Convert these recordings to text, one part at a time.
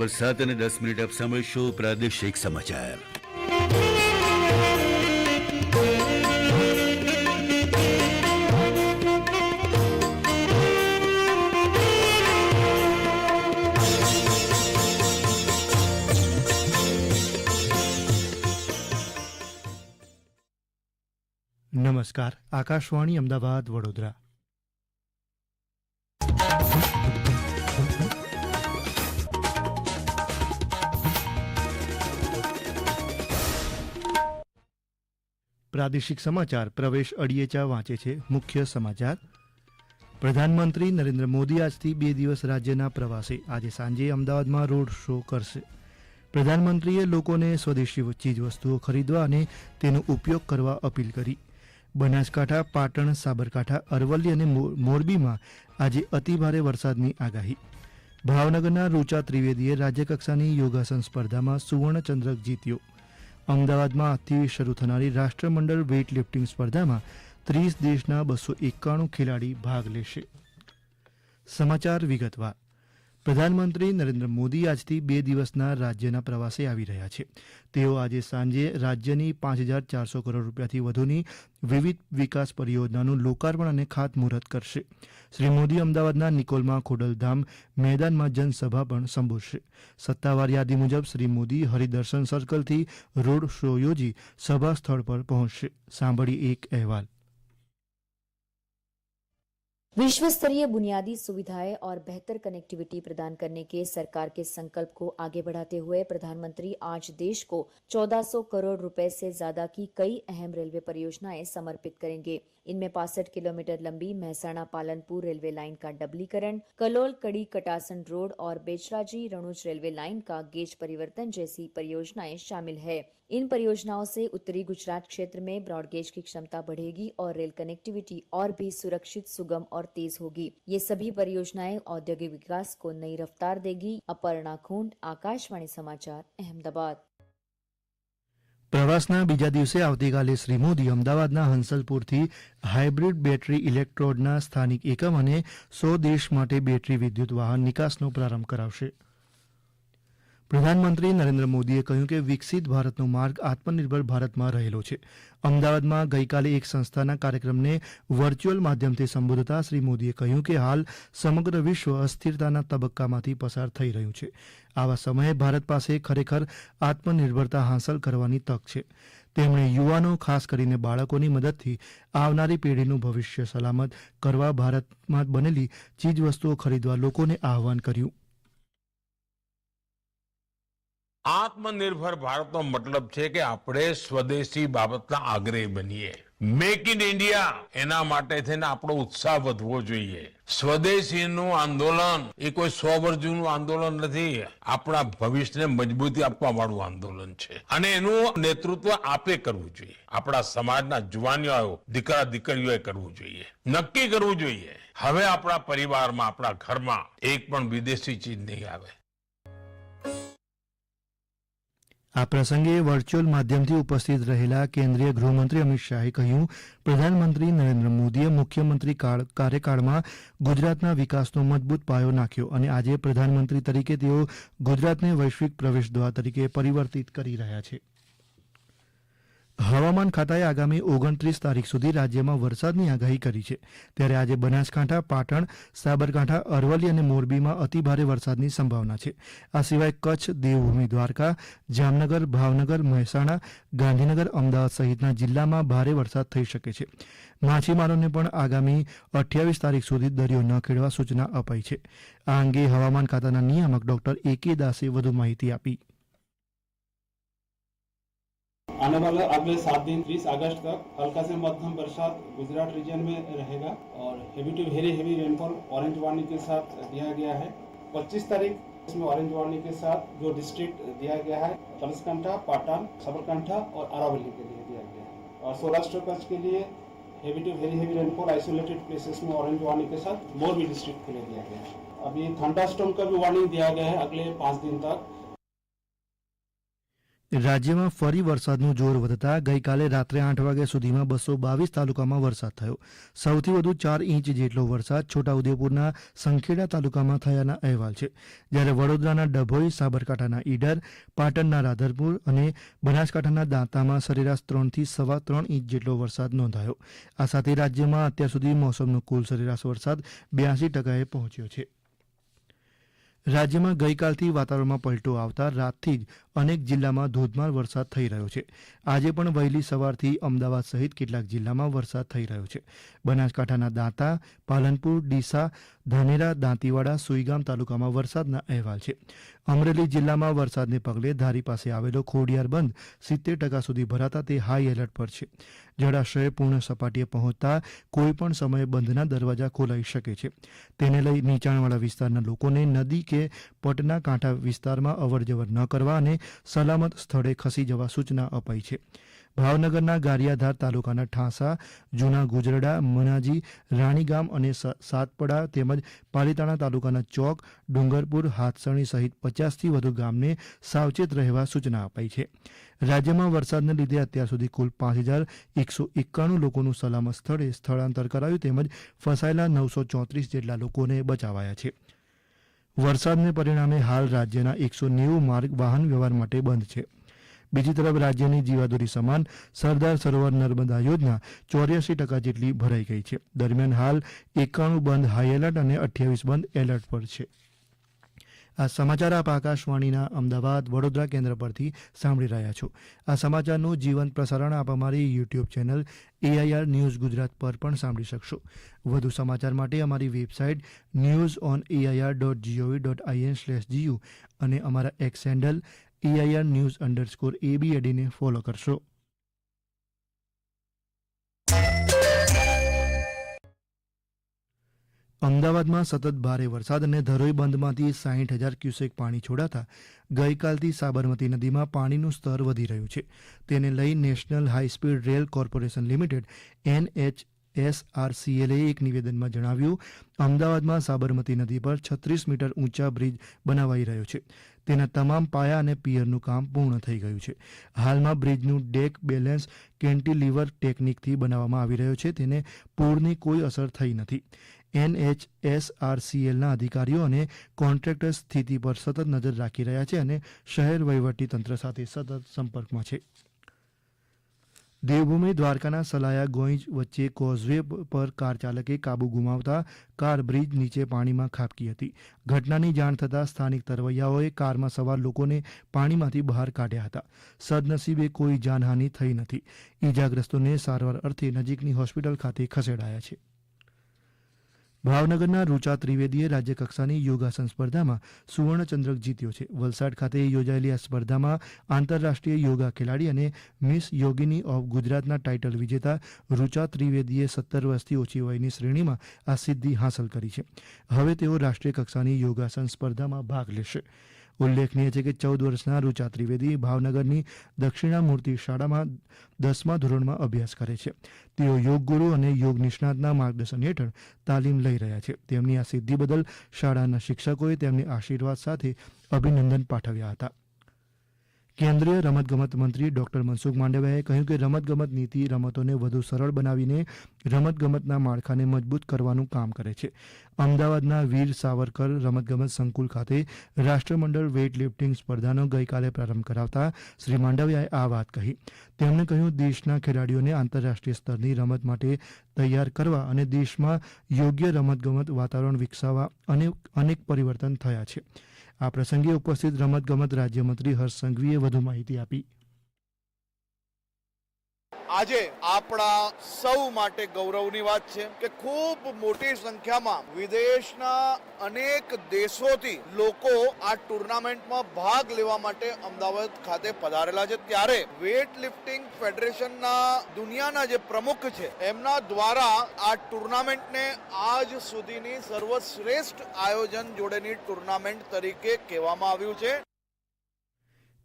બરાબર સાત અને દસ મિનિટ આપ સાંભળશો પ્રાદેશિક સમાચાર નમસ્કાર આકાશવાણી અમદાવાદ વડોદરા પ્રાદેશિક સમાચાર પ્રવેશ અડિયેચા વાંચે છે મુખ્ય સમાચાર. પ્રધાનમંત્રી નરેન્દ્ર મોદી આજથી બે દિવસ રાજ્યના પ્રવાસે. આજે સાંજે અમદાવાદમાં રોડ શો કરશે. પ્રધાનમંત્રીએ લોકોને સ્વદેશી ચીજવસ્તુઓ ખરીદવા અને તેનો ઉપયોગ કરવા અપીલ કરી. બનાસકાંઠા, પાટણ, સાબરકાંઠા, અરવલ્લી અને મોરબીમાં આજે અતિભારે વરસાદની આગાહી. ભાવનગરના રૂચા ત્રિવેદીએ રાજ્યકક્ષાની યોગાસન સ્પર્ધામાં સુવર્ણચંદ્રક જીત્યો. અમદાવાદમાં આજથી શરૂ થનારી રાષ્ટ્રમંડળ વેઇટ લિફ્ટિંગ સ્પર્ધામાં ત્રીસ દેશના બસો એકાણું ખેલાડી ભાગ લેશે. સમાચાર વિગતવાર. પ્રધાનમંત્રી નરેન્દ્ર મોદી આજથી બે દિવસના રાજ્યના પ્રવાસે આવી રહ્યા છે. તેઓ આજે સાંજે રાજ્યની પાંચ હજાર ચારસો કરોડ રૂપિયાથી વધુની વિવિધ વિકાસ પરિયોજનાનું લોકાર્પણ અને ખાતમુહૂર્ત કરશે. શ્રી મોદી અમદાવાદના નિકોલમાં ખોડલધામ મેદાનમાં જનસભા પણ સંબોધશે. સત્તાવાર યાદી મુજબ શ્રી મોદી હરિદર્શન સર્કલથી રોડ શો યોજી સભા સ્થળ પર પહોંચશે. સાંભળી એક અહેવાલ. विश्व स्तरीय बुनियादी सुविधाएँ और बेहतर कनेक्टिविटी प्रदान करने के सरकार के संकल्प को आगे बढ़ाते हुए प्रधानमंत्री आज देश को 1400 करोड़ रुपए से ज़्यादा की कई अहम रेलवे परियोजनाएँ समर्पित करेंगे। इनमें पासठ किलोमीटर लंबी महसाणा पालनपुर रेलवे लाइन का डबलीकरण, कलोल कड़ी कटासन रोड और बेचराजी रणुज रेलवे लाइन का गेज परिवर्तन जैसी परियोजनाएँ शामिल है। इन परियोजनाओं से उत्तरी गुजरात क्षेत्र में ब्रॉडगेज की क्षमता बढ़ेगी और रेल कनेक्टिविटी और भी सुरक्षित, सुगम और तेज होगी। ये सभी परियोजनाएँ औद्योगिक विकास को नई रफ्तार देगी। अपर्णा खूंट, आकाशवाणी समाचार, अहमदाबाद। પ્રવાસના બીજા દિવસે આવતીકાલે શ્રી મોદી અમદાવાદના હંસલપુરથી હાઇબ્રિડ બેટરી ઇલેક્ટ્રોડના સ્થાનિક એકમ અને સો દેશ માટે બેટરી વિદ્યુત વાહન નિકાસનો પ્રારંભ કરાવશે. પ્રધાનમંત્રી નરેન્દ્ર મોદીએ કહ્યું કે વિકસિત ભારતનો માર્ગ આત્મનિર્ભર ભારતમાં રહેલો છે. અમદાવાદમાં ગઈકાલે એક સંસ્થાના કાર્યક્રમને વર્ચ્યુઅલ માધ્યમથી સંબોધતા શ્રી મોદીએ કહ્યું કે હાલ સમગ્ર વિશ્વ અસ્થિરતાના તબક્કામાંથી પસાર થઈ રહ્યું છે. આવા સમયે ભારત પાસે ખરેખર આત્મનિર્ભરતા હાંસલ કરવાની તક છે. તેમણે યુવાનો, ખાસ કરીને બાળકોની મદદથી આવનારી પેઢીનું ભવિષ્ય સલામત કરવા ભારતમાં બનેલી ચીજવસ્તુઓ ખરીદવા લોકોને આહવાન કર્યું. આત્મનિર્ભર ભારતનો મતલબ છે કે આપણે સ્વદેશી બાબતના આગ્રહી બનીએ. મેક ઇન ઇન્ડિયા એના માટે થઈને આપણો ઉત્સાહ વધવો જોઈએ. સ્વદેશીનું આંદોલન, એ કોઈ સો વર્ષ જૂનું આંદોલન નથી. આપણા ભવિષ્યને મજબૂતી આપવા વાળું આંદોલન છે. અને એનું નેતૃત્વ આપે કરવું જોઈએ. આપણા સમાજના જુવાનીઓ, દીકરા, દીકરીઓએ કરવું જોઈએ. નક્કી કરવું જોઈએ. હવે આપણા પરિવારમાં, આપણા ઘરમાં એક પણ વિદેશી ચીજ નહીં આવે. આ પ્રસંગે વર્ચ્યુઅલ માધ્યમથી ઉપસ્થિત રહેલા કેન્દ્રીય ગૃહમંત્રી અમિત શાહે કહ્યું, પ્રધાનમંત્રી નરેન્દ્ર મોદીએ મુખ્યમંત્રી કાળ- કાર્યકાળમાં ગુજરાતના વિકાસનો મજબૂત પાયો નાખ્યો અને આજે પ્રધાનમંત્રી તરીકે તેઓ ગુજરાતને વૈશ્વિક પ્રવેશદ્વાર તરીકે પરિવર્તિત કરી રહ્યા છે. હવામાન ખાતાએ આગામી ઓગણત્રીસ તારીખ સુધી રાજ્યમાં વરસાદની આગાહી કરી છે. ત્યારે આજે બનાસકાંઠા, પાટણ, સાબરકાંઠા, અરવલ્લી અને મોરબીમાં અતિભારે વરસાદની સંભાવના છે. આ સિવાય કચ્છ, દેવભૂમિ, દ્વારકા, જામનગર, ભાવનગર, મહેસાણા, ગાંધીનગર, અમદાવાદ સહિતના જિલ્લામાં ભારે વરસાદ થઈ શકે છે. માછીમારોને પણ આગામી અઠ્યાવીસ તારીખ સુધી દરિયો ન ખેડવા સૂચના અપાઈ છે. આ અંગે હવામાન ખાતાના નિયામક ડોક્ટર એ કે દાસે વધુ માહિતી આપી. आने वाले अगले सात दिन 30 अगस्त तक हल्का से मध्यम बरसात गुजरात रीजन में रहेगा और heavy to very heavy rainfall orange warning के साथ दिया गया है। 25 तारीख इसमें ऑरेंज वार्निंग के साथ जो डिस्ट्रिक्ट दिया गया है बनासकांठा पाटन सबरकंठा और अरावली के लिए दिया गया है। और सौराष्ट्र कच्छ के लिए heavy to very heavy rainfall isolated places में ऑरेंज वार्निंग के साथ मोरबी डिस्ट्रिक्ट के लिए दिया गया है। अभी थंडरस्टॉर्म का भी वार्निंग दिया गया है अगले पाँच दिन तक। રાજ્યમાં ફરી વરસાદનું જોર વધતા ગઈકાલે રાત્રે આઠ વાગ્યા સુધીમાં બસો બાવીસ તાલુકામાં વરસાદ થયો. સૌથી વધુ ચાર ઇંચ જેટલો વરસાદ છોટાઉદેપુરના સંખેડા તાલુકામાં થયાના અહેવાલ છે. જ્યારે વડોદરાના ડભોઈ, સાબરકાંઠાના ઈડર, પાટણના રાધરપુર અને બનાસકાંઠાના દાંતામાં સરેરાશ ત્રણથી સવા ત્રણ ઇંચ જેટલો વરસાદ નોંધાયો. આ સાથે રાજ્યમાં અત્યાર સુધી મોસમનો કુલ સરેરાશ વરસાદ બ્યાસી ટકાએ પહોંચ્યો છે. રાજ્યમાં ગઈકાલથી વાતાવરણમાં પલટો આવતા રાતથી જ અનેક જિલ્લામાં ધોધમાર વરસાદ થઈ રહ્યો છે. આજે પણ વહેલી સવારથી અમદાવાદ સહિત કેટલાક જિલ્લામાં વરસાદ થઈ રહ્યો છે. બનાસકાંઠાના દાંતા, પાલનપુર, ડીસા, ધાનેરા, દાંતીવાડા, સુઈગામ તાલુકામાં વરસાદના અહેવાલ છે. અમરેલી જિલ્લામાં વરસાદને પગલે ધારી પાસે આવેલો ખોડિયાર બંધ સિત્તેર ટકા સુધી ભરાતા તે હાઈ એલર્ટ પર છે. જળાશય પૂર્ણ સપાટીએ પહોંચતા કોઈપણ સમયે બંધના દરવાજા ખોલાઈ શકે છે. તેને લઈ નીચાણવાળા વિસ્તારના લોકોને નદી કે પટના કાંઠા વિસ્તારમાં અવરજવર ન કરવા અને સલામત સ્થળે ખસી જવા સૂચના અપાઈ છે. ભાવનગરના ગારિયાધાર તાલુકાના ઠાંસા, જૂના ગુજરડા, મનાજી, રાણીગામ અને સાતપડા તેમજ પાલીતાણા તાલુકાના ચોક, ડુંગરપુર, હાથસણી સહિત પચાસથી વધુ ગામને સાવચેત રહેવા સૂચના અપાઈ છે. રાજ્યમાં વરસાદને લીધે અત્યાર સુધી કુલ પાંચ હજાર એકસો એકાણું લોકોનું સલામત સ્થળે સ્થળાંતર કરાયું તેમજ ફસાયેલા નવસો ચોત્રીસ જેટલા લોકોને બચાવાયા છે. વરસાદને પરિણામે હાલ રાજ્યના એકસો નેવું માર્ગ વાહન વ્યવહાર માટે બંધ છે. બીજી તરફ રાજ્યની જીવાદોરી સમાન સરદાર સરોવર નર્મદા યોજના ચોર્યાસી ટકા જેટલી ભરાઈ ગઈ છે. દરમિયાન હાલ એકાણું બંધ હાઈ એલર્ટ અને અઠ્યાવીસ બંધ એલર્ટ પર છે. આ સમાચાર આપ આકાશવાણીના અમદાવાદ વડોદરા કેન્દ્ર પરથી સાંભળી રહ્યા છો. આ સમાચારનું જીવંત પ્રસારણ આપ અમારી YouTube channel AIR News Gujarat પર પણ સાંભળી શકશો. વધુ સમાચાર માટે અમારી website news on AIR dot GOV dot IN slash GU અને અમારા X handle AIR news underscore એબીએડીને follow કરશો. અમદાવાદમાં સતત ભારે વરસાદ અને ધરોઈ બંધમાંથી સાહીઠ હજાર ક્યુસેક પાણી છોડાતા ગઈકાલથી સાબરમતી નદીમાં પાણીનું સ્તર વધી રહ્યું છે. તેને લઈ National High Speed Rail Corporation Limited NH એસઆરસીએલે એક નિવેદનમાં જણાવ્યું, અમદાવાદમાં સાબરમતી નદી પર છત્રીસ મીટર ઊંચા બ્રિજ બનાવાઈ રહ્યો છે. તેના તમામ પાયા અને પિયરનું કામ પૂર્ણ થઈ ગયું છે. હાલમાં બ્રિજનું ડેક બેલેન્સ કેન્ટીલિવર ટેકનિકથી બનાવવામાં આવી રહ્યો છે. તેને પૂરની કોઈ અસર થઈ નથી. એનએચએસઆરસીએલના અધિકારીઓ અને કોન્ટ્રાક્ટર સ્થિતિ પર સતત નજર રાખી રહ્યા છે અને શહેર વહીવટી તંત્ર સાથે સતત સંપર્કમાં છે. દેવભૂમિ દ્વારકાના સલાયા ગોઈજ વચ્ચે કોઝવે પર કાર ચાલકે કાબુ ગુમાવતા કાર બ્રિજ નીચે પાણીમાં ખાબકી હતી. ઘટનાની જાણ થતાં સ્થાનિક તરવૈયાઓએ કારમાં સવાર લોકોને પાણીમાંથી બહાર કાઢ્યા હતા. સદનસીબે કોઈ જાનહાનિ થઈ નથી. ઈજાગ્રસ્તોને સારવાર અર્થે નજીકની હોસ્પિટલ ખાતે ખસેડાયા છે. ભાવનગરના રૂચા ત્રિવેદીએ રાજ્યકક્ષાની યોગાસન સ્પર્ધામાં સુવર્ણચંદ્રક જીત્યો છે. વલસાડ ખાતે યોજાયેલી આ સ્પર્ધામાં આંતરરાષ્ટ્રીય યોગા ખેલાડી અને મિસ યોગિની ઓફ ગુજરાતના ટાઇટલ વિજેતા રૂચા ત્રિવેદીએ સત્તર વર્ષથી ઓછી વયની શ્રેણીમાં આ સિદ્ધિ હાંસલ કરી છે. હવે તેઓ રાષ્ટ્રીય કક્ષાની યોગાસન સ્પર્ધામાં ભાગ લેશે. ઉલ્લેખનીય છે કે ચૌદ વર્ષના રૂચા ત્રિવેદી ભાવનગરની દક્ષિણામૂર્તિ શાળામાં દસમા ધોરણમાં અભ્યાસ કરે છે. તેઓ યોગ ગુરુ અને યોગ નિષ્ણાતના માર્ગદર્શન હેઠળ તાલીમ લઈ રહ્યા છે. તેમની આ સિદ્ધિ બદલ શાળાના શિક્ષકોએ તેમને આશીર્વાદ સાથે અભિનંદન પાઠવ્યા હતા. કેન્દ્રીય રમતગમત મંત્રી ડોક્ટર મનસુખ માંડવિયાએ કહ્યું કે રમતગમત નીતિ રમતોને વધુ સરળ બનાવીને રમતગમતના માળખાને મજબૂત કરવાનું કામ કરે છે. અમદાવાદના વીર સાવરકર રમતગમત સંકુલ ખાતે રાષ્ટ્રમંડળ વેઇટ લિફ્ટિંગ સ્પર્ધાનો ગઈકાલે પ્રારંભ કરાવતા શ્રી માંડવિયાએ આ વાત કહી. તેમણે કહ્યું, દેશના ખેલાડીઓને આંતરરાષ્ટ્રીય સ્તરની રમત માટે તૈયાર કરવા અને દેશમાં યોગ્ય રમતગમત વાતાવરણ વિકસાવવા અનેક પરિવર્તન થયા છે. આ પ્રસંગે ઉપસ્થિત રમતગમત રાજ્યમંત્રી હર્ષ સંઘવીએ વધુ માહિતી આપી. આજે આપણા સૌ માટે ગૌરવની વાત છે કે ખૂબ મોટી સંખ્યામાં વિદેશના અનેક દેશોથી લોકો આ ટુર્નામેન્ટમાં ભાગ લેવા માટે અમદાવાદ ખાતે પધારેલા છે. ત્યારે વેટ લિફ્ટિંગ ફેડરેશનના દુનિયાના જે પ્રમુખ છે, એમના દ્વારા આ ટુર્નામેન્ટને આજ સુધીની સર્વશ્રેષ્ઠ આયોજન જોડેની ટુર્નામેન્ટ તરીકે કહેવામાં આવ્યું છે.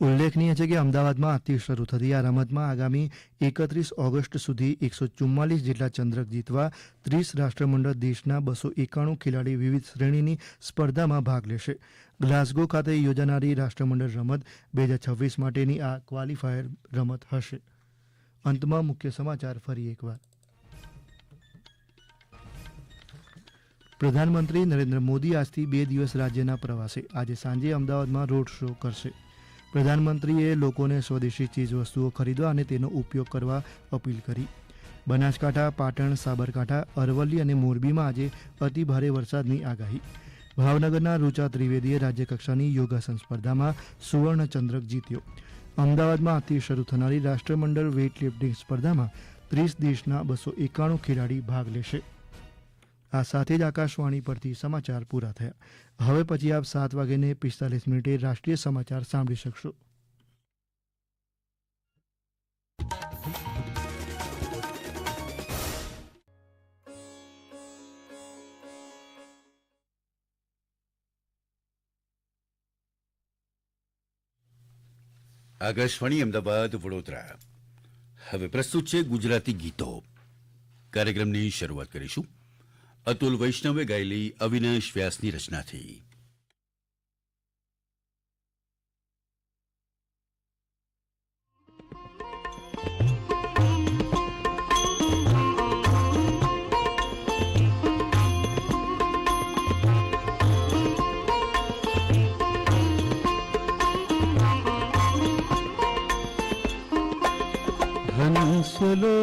ઉલ્લેખનીય છે કે અમદાવાદમાં આજથી શરૂ થતી આ રમતમાં આગામી એકત્રીસ ઓગસ્ટ સુધી એકસો ચુમ્માલીસ જેટલા ચંદ્રક જીતવા ત્રીસ રાષ્ટ્રમંડળ દેશના બસો એકાણું ખેલાડી વિવિધ શ્રેણીની સ્પર્ધામાં ભાગ લેશે. ગ્લાસગો ખાતે યોજાનારી રાષ્ટ્રમંડળ રમત બે હજાર છવ્વીસ માટેની આ ક્વોલિફાયર રમત હશે. અંતમાં મુખ્ય સમાચાર ફરી એકવાર. પ્રધાનમંત્રી નરેન્દ્ર મોદી આજથી બે દિવસ રાજ્યના પ્રવાસે. આજે સાંજે અમદાવાદમાં રોડ શો કરશે. પ્રધાનમંત્રીએ લોકોને સ્વદેશી ચીજવસ્તુઓ ખરીદવા અને તેનો ઉપયોગ કરવા અપીલ કરી. બનાસકાંઠા, પાટણ, સાબરકાંઠા, અરવલ્લી અને મોરબીમાં આજે અતિ ભારે વરસાદની આગાહી. ભાવનગરના રૂચા ત્રિવેદીએ રાજ્યકક્ષાની યોગાસન સ્પર્ધામાં સુવર્ણચંદ્રક જીત્યો. અમદાવાદમાં આજથી શરૂ થનારી રાષ્ટ્રમંડળ વેઇટ લિફ્ટિંગ સ્પર્ધામાં ત્રીસ દેશના બસો એકાણું ખેલાડી ભાગ લેશે. આ સાથે જ આકાશવાણી પરથી સમાચાર પૂરા થયા. હવે પછી આપ સાત વાગ્યાને પિસ્તાલીસ મિનિટે રાષ્ટ્રીય સમાચાર સાંભળી શકશો. આકાશવાણી અમદાવાદ, વડોદરા. હવે પ્રસ્તુત છે ગુજરાતી ગીતો. કાર્યક્રમની શરૂઆત કરીશું. અતુલ વૈષ્ણવે ગાયેલી અવિનાશ વ્યાસની રચનાથી હંસલો